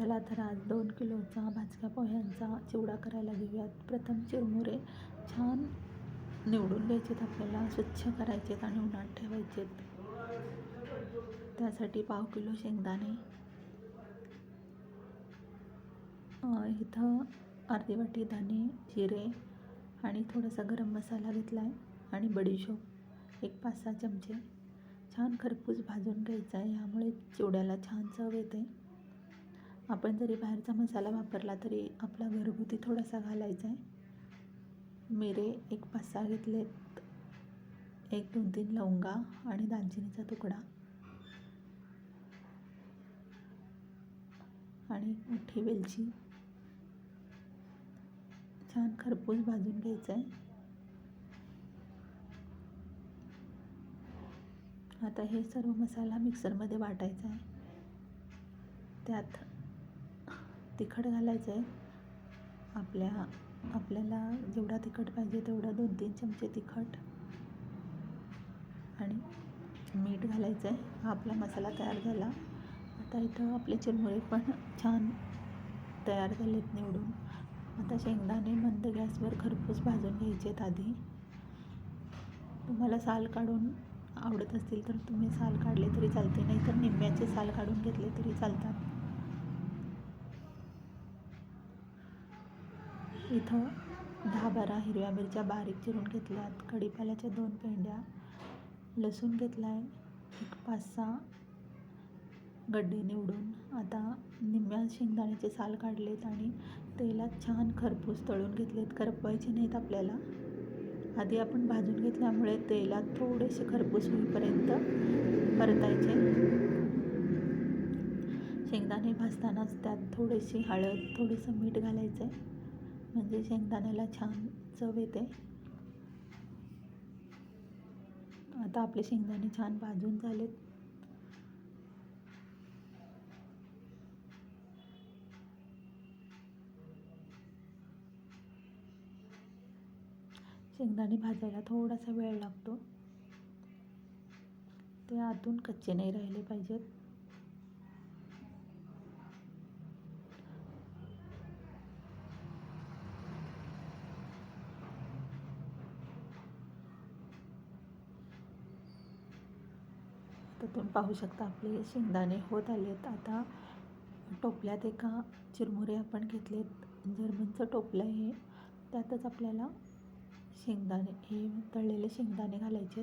चला तर आज दोन किलोचा भाजक्या पोह्यांचा चिवडा करायला घेऊयात. प्रथम चिरमुरे छान निवडून घ्यायचेत आपल्याला स्वच्छ करायचेत आणि उन्हात ठेवायचेत. त्यासाठी पाव किलो शेंगदाणे. इथं अर्धी वाटी धने जिरे आणि थोडासा गरम मसाला घेतला आहे आणि बडीशोप एक पाच सहा चमचे. छान खरपूस भाजून घ्यायचा आहे यामुळे चिवड्याला छान चव येते. आपण जरी बाहेरचा मसाला वापरला तरी आपला घरगुती थोडासा घालायचा आहे. मिरे एक पाच सहा घेतलेत. एक दोन तीन लवंगा आणि दालचिनीचा तुकडा. आणि मोठी वेलची. छान खरपूस भाजून घ्यायचं आहे. आता हे सर्व मसाला मिक्सरमध्ये वाटायचा आहे. त्यात तिखट घालायचं आहे आपल्या आपल्याला जेवढा तिखट पाहिजे तेवढा दोन तीन चमचे तिखट आणि मीठ घालायचं आहे हा आपला मसाला तयार झाला. आता इथं आपले चिरमुरे पण छान तयार झालेत निवडून. आता शेंगदाणे मंद गॅसवर खरपूस भाजून घ्यायचे आहेत आधी. तुम्हाला साल काढून आवडत असतील तर तुम्ही साल काढले तरी चालते. नाही तर निम्म्याचे साल काढून घेतले तरी चालतात. इथं दहा बारा हिरव्या मिरच्या बारीक चिरून घेतल्यात. कढीपाल्याच्या दोन पेंड्या लसूण घेतला आहे एक पाच सहा गड्डे निवडून आता निम्म्या शेंगदाण्याचे साल काढलेत आणि तेलात छान खरपूस तळून घेतलेत. करपवायचे नाहीत आपल्याला. आधी आपण भाजून घेतल्यामुळे तेलात थोडेसे खरपूस होईपर्यंत परतायचे. शेंगदाणे भाजतानाच त्यात थोडीशी हळद थोडंसं मीठ घालायचं आहे म्हणजे शेंगदाण्याला छान चव येते. आता आपले शेंगदाणे छान भाजून झालेत. शेंगदाणे भाजायला थोडासा वेळ लागतो. ते आतून कच्चे नाही राहिले पाहिजेत. तर तुम्ही पाहू शकता आपले शेंगदाणे होत आलेत. आता टोपल्यात एका चिरमुरे आपण घेतलेत. जर्मनचं टोपलं आहे. हे त्यातच आपल्याला शेंगदाणे हे तळलेले शेंगदाणे घालायचे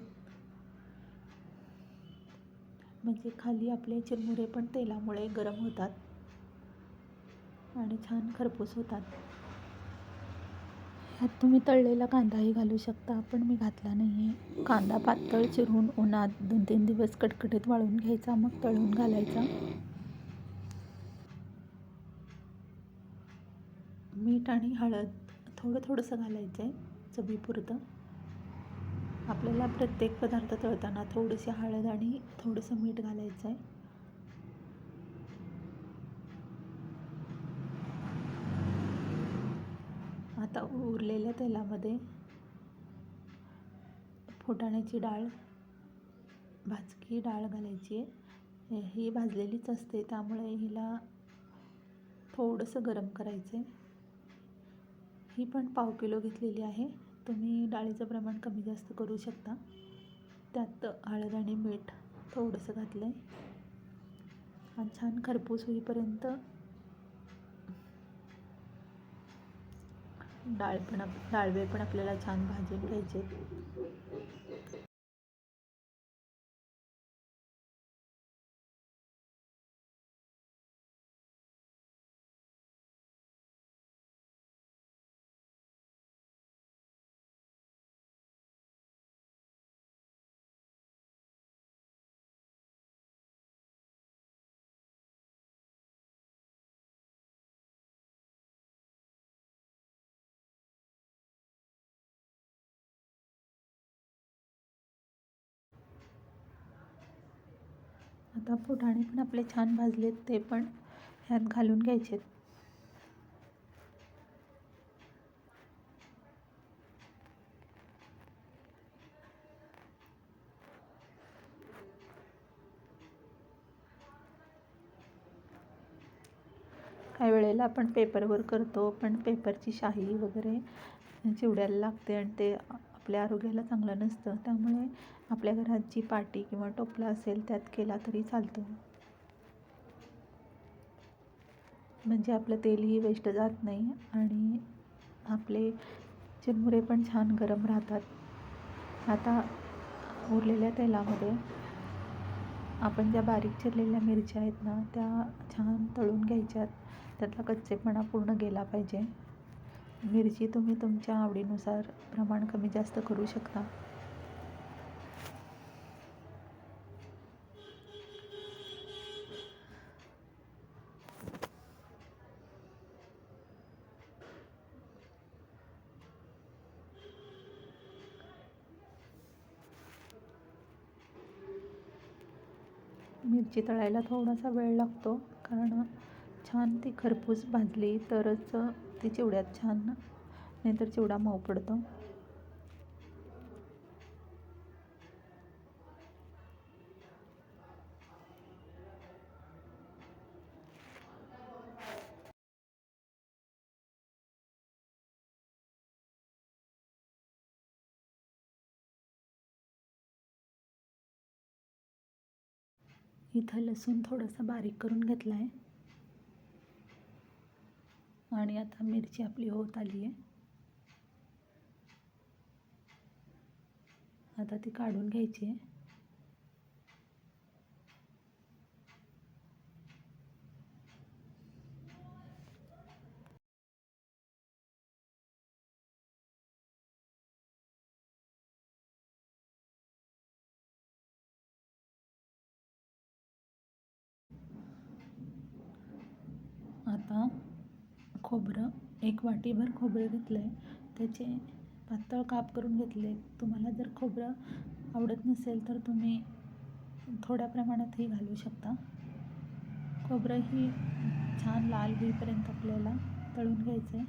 म्हणजे खाली आपले चिरमुरे पण तेलामुळे गरम होतात आणि छान खरपूस होतात. ह्यात तुम्ही तळलेला कांदाही घालू शकता पण मी घातला नाही आहे कांदा पातळ चिरून उन्हात दोन तीन दिवस कटकटीत वाळून घ्यायचा मग तळून घालायचा. मीठ आणि हळद थोडं थोडंसं घालायचं आहे चवीपुरतं. आपल्याला प्रत्येक पदार्थ तळताना थोडीशी हळद आणि थोडंसं मीठ घालायचं आहे आता उरलेल्या तेलामध्ये फुटाण्याची डाळ भाजकी डाळ घालायची आहे. ही भाजलेलीच असते त्यामुळे हिला थोडंसं गरम करायचं आहे ही पण पाव किलो घेतलेली आहे. तुम्ही डाळीचं प्रमाण कमी जास्त करू शकता. त्यात हळद आणि मीठ थोडंसं घातलं आहे आणि छान खरपूस होईपर्यंत डाळ पण आप डाळवे पण आपल्याला छान भाजून घ्यायचे. आता फुटाणे पण आपले छान भाजलेत ते पण ह्यात घालून घ्यायचे काही वेळेला आपण पेपरवर करतो पण पेपरची शाई वगैरे चिवड्याला लागते आणि ते आपल्या आरोग्याला चांगलं नसतं त्यामुळे आपल्या घरात जी पाटी किंवा टोपला असेल त्यात केला तरी चालतो. म्हणजे आपलं तेलही वेस्ट जात नाही आणि आपले चिरमुरे पण छान गरम राहतात. आता उरलेल्या तेलामध्ये आपण ज्या बारीक चिरलेल्या मिरच्या आहेत ना त्या छान तळून घ्यायच्यात. त्यातला कच्चेपणा पूर्ण गेला पाहिजे. मिरची तुम्ही तुमच्या आवडीनुसार प्रमाण कमी जास्त करू शकता. मिरची तळायला थोडासा वेळ लागतो कारण छान ती खरपूस भाजली तरच ती चिवड्यात छान नाहीतर चिवडा मऊ पडतो. इथं लसूण थोडंसं बारीक करून घेतला आहे आणि आता मिरची आपली होत आली आहे. आता ती काढून घ्यायची आहे आता खोबरं एक वाटीभर खोबरं घेतलं आहे त्याचे पातळ काप करून घेतले. तुम्हाला जर खोबरं आवडत नसेल तर तुम्ही थोड्या प्रमाणातही घालू शकता. खोबरं ही छान लाल होईपर्यंत आपल्याला तळून घ्यायचं आहे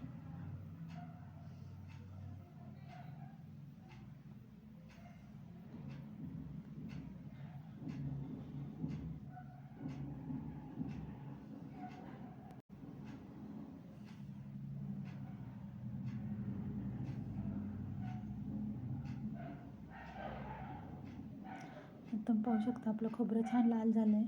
एकदम पाहू शकता आपलं खोबरं छान लाल झालं आहे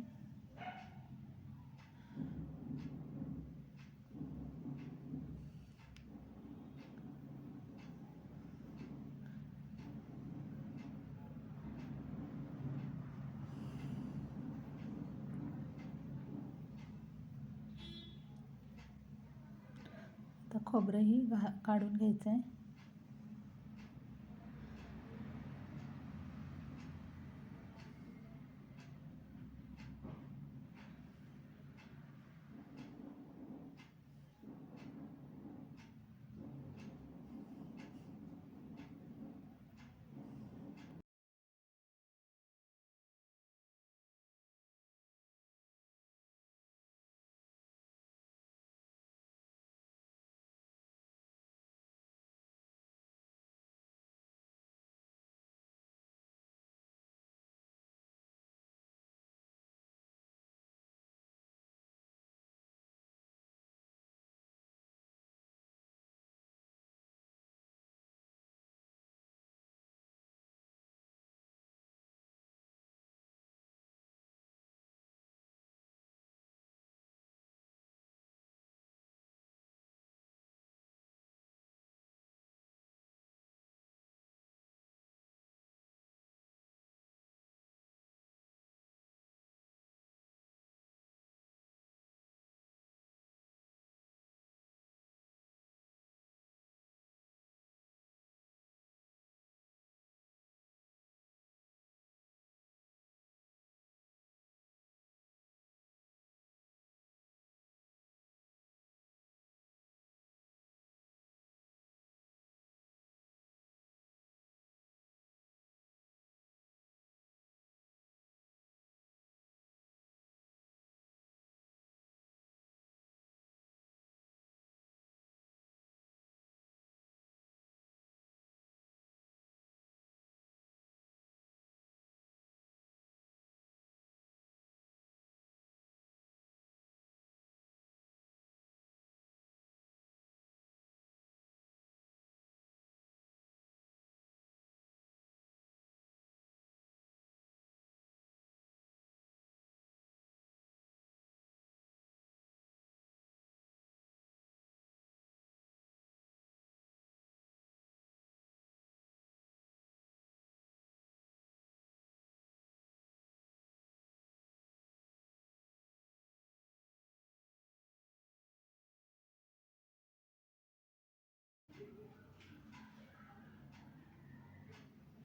आता खोबरंही घा काढून घ्यायचं आहे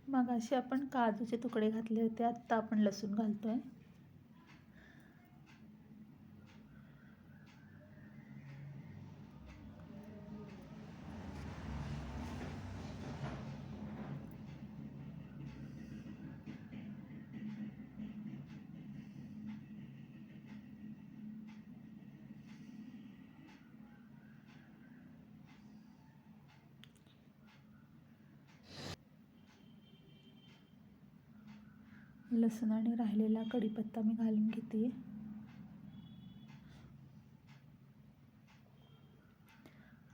मग आपण काजूचे तुकडे घातले होते आत्ता आपण लसूण घालतो आहे लसूण आणि राहिलेला कढीपत्ता मी घालून घेते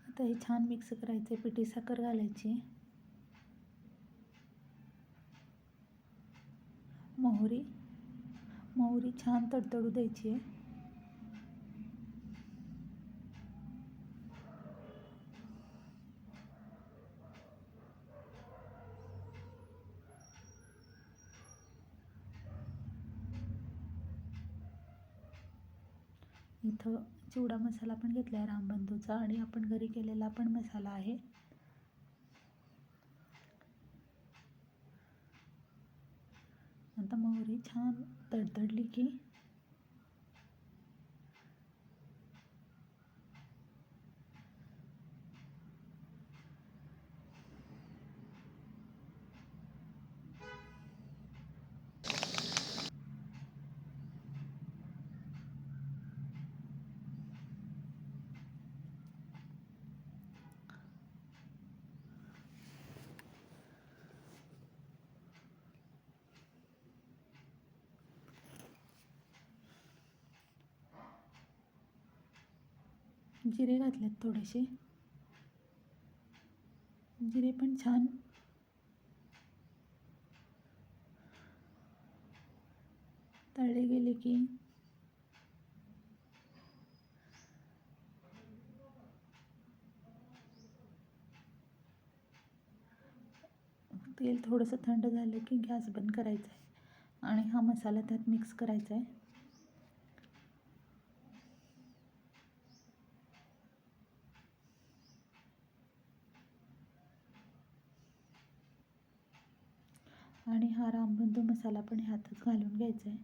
आता हे छान मिक्स करायचे पिठी साखर घालायची. मोहरी मोहरी छान तडतडू द्यायची आहे. इथं चिवडा मसाला पण घेतला आहे रामबंधूचा आणि आपण घरी केलेला पण मसाला आहे. आता मोहरी छान तडतडली की जिरे घातलेत थोडेसे. जिरे पण छान. तळले गेले की. तेल थोडंसं थंड झालं की गॅस बंद करायचा आहे. आणि हा मसाला त्यात मिक्स करायचा आहे. आणि हा रामबंधू मसाला पण ह्यातच घालून घ्यायचा आहे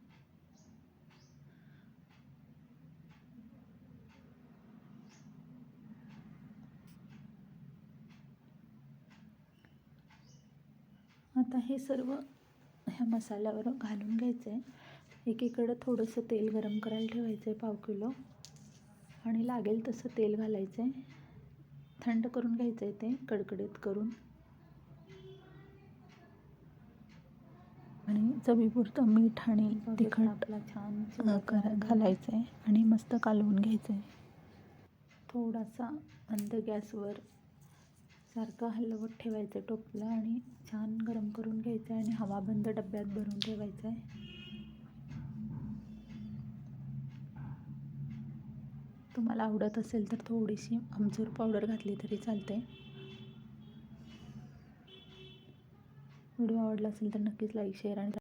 आता हे सर्व ह्या मसाल्यावर घालून घ्यायचं आहे एकीकडं थोडंसं तेल गरम करायला ठेवायचं आहे पाव किलो. आणि लागेल तसं तेल घालायचं आहे थंड करून घ्यायचं आहे ते कडकडीत करून. आणि चवीपुरतं मीठ आणि तिखट आपला छान घालायचं आहे आणि मस्त कालवून घ्यायचं आहे. थोडासा मंद गॅसवर सारखं हलवत ठेवायचं टोपलं आणि छान गरम करून घ्यायचं आहे आणि हवाबंद डब्यात भरून ठेवायचं आहे. तुम्हाला आवडत असेल तर थोडीशी आमचूर पावडर घातली तरी चालते व्हिडिओ आवडला असेल तर नक्कीच लाईक शेअर आणि